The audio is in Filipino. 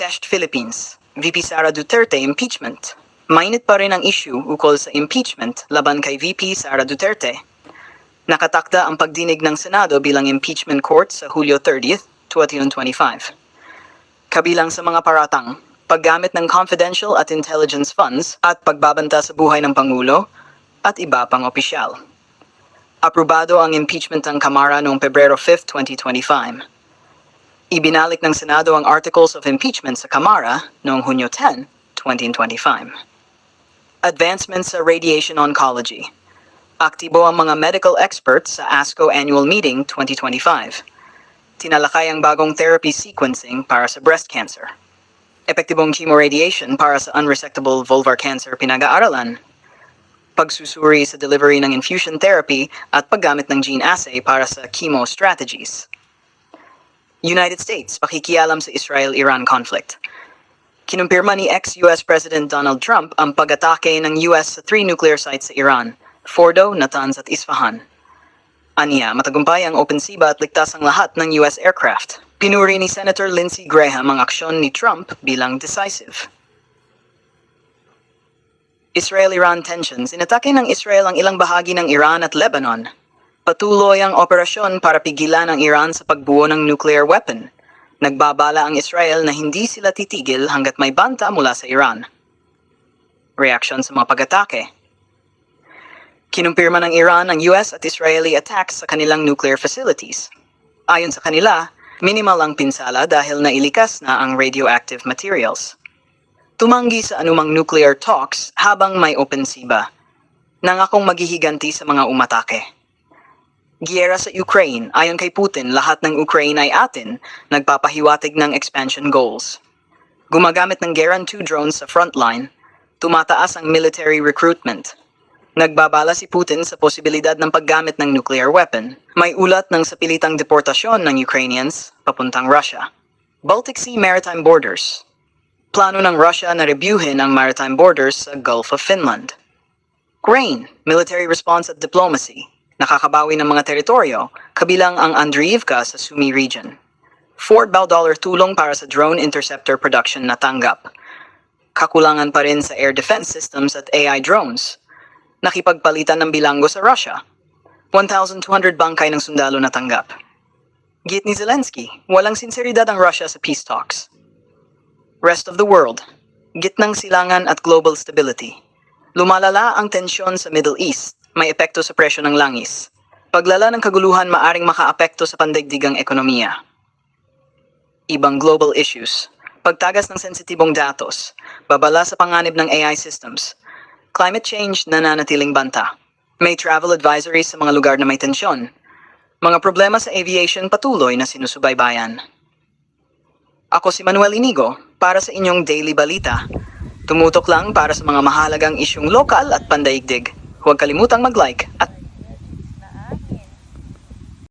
Test Philippines, VP Sara Duterte impeachment. Mainit pa rin ang issue ukol sa impeachment laban kay VP Sara Duterte. Nakatakda ang pagdinig ng Senado bilang impeachment court sa Hulyo 30th, 2025. Kabilang sa mga paratang, paggamit ng confidential at intelligence funds at pagbabanta sa buhay ng Pangulo at iba pang opisyal. Aprobado ang impeachment ng Kamara noong Pebrero 5, 2025. Ibinalik ng Senado ang Articles of Impeachment sa Kamara noong Hunyo 10, 2025. Advancements sa Radiation Oncology Aktibo ang mga medical experts sa ASCO Annual Meeting 2025. Tinalakay ang bagong therapy sequencing para sa breast cancer. Epektibong chemoradiation para sa unresectable vulvar cancer pinag-aaralan. Pagsusuri sa delivery ng infusion therapy at paggamit ng gene assay para sa chemo strategies. United States, pakikialam sa Israel-Iran conflict. Kinumpirma ni ex-US President Donald Trump ang pag-atake ng US sa three nuclear sites sa Iran, Fordo, Natanz at Isfahan. Aniya, matagumpay ang opensiba at ligtas ang lahat ng US aircraft. Pinuri ni Senator Lindsey Graham ang aksyon ni Trump bilang decisive. Israel-Iran tensions, inatake ng Israel ang ilang bahagi ng Iran at Lebanon. Patuloy ang operasyon para pigilan ang Iran sa pagbuo ng nuclear weapon. Nagbabala ang Israel na hindi sila titigil hanggat may banta mula sa Iran. Reaksyon sa mga pag-atake. Kinumpirma ng Iran ang US at Israeli attacks sa kanilang nuclear facilities. Ayon sa kanila, minimal ang pinsala dahil nailikas na ang radioactive materials. Tumanggi sa anumang nuclear talks habang may opensiba. Nangakong maghihiganti sa mga umatake. Giyera sa Ukraine, ayon kay Putin, lahat ng Ukraine ay atin, nagpapahiwatig ng expansion goals. Gumagamit ng Geran 2 drones sa frontline, tumataas ang military recruitment. Nagbabala si Putin sa posibilidad ng paggamit ng nuclear weapon. May ulat ng sapilitang deportasyon ng Ukrainians papuntang Russia. Baltic Sea Maritime Borders. Plano ng Russia na reviewin ang maritime borders sa Gulf of Finland. Grain, military response at diplomacy. Nakakabawi ng mga teritoryo, kabilang ang Andriivka sa Sumy region. $4 dollar tulong para sa drone interceptor production na tanggap. Kakulangan pa rin sa air defense systems at AI drones. Nakipagpalitan ng bilanggo sa Russia. 1,200 bangkay ng sundalo na tanggap. Git ni Zelensky, walang sinseridad ang Russia sa peace talks. Rest of the world, gitnang silangan at global stability. Lumalala ang tensyon sa Middle East, may epekto sa presyo ng langis. Paglala ng kaguluhan maaring makaapekto sa pandaigdigang ekonomiya. Ibang global issues, pagtagas ng sensitibong datos, babala sa panganib ng AI systems, climate change na nanatiling banta, may travel advisories sa mga lugar na may tensyon, mga problema sa aviation patuloy na sinusubaybayan. Ako si Manuel Inigo para sa inyong Daily Balita. Tumutok lang para sa mga mahalagang isyong lokal at pandaigdig. Huwag kalimutang mag-like at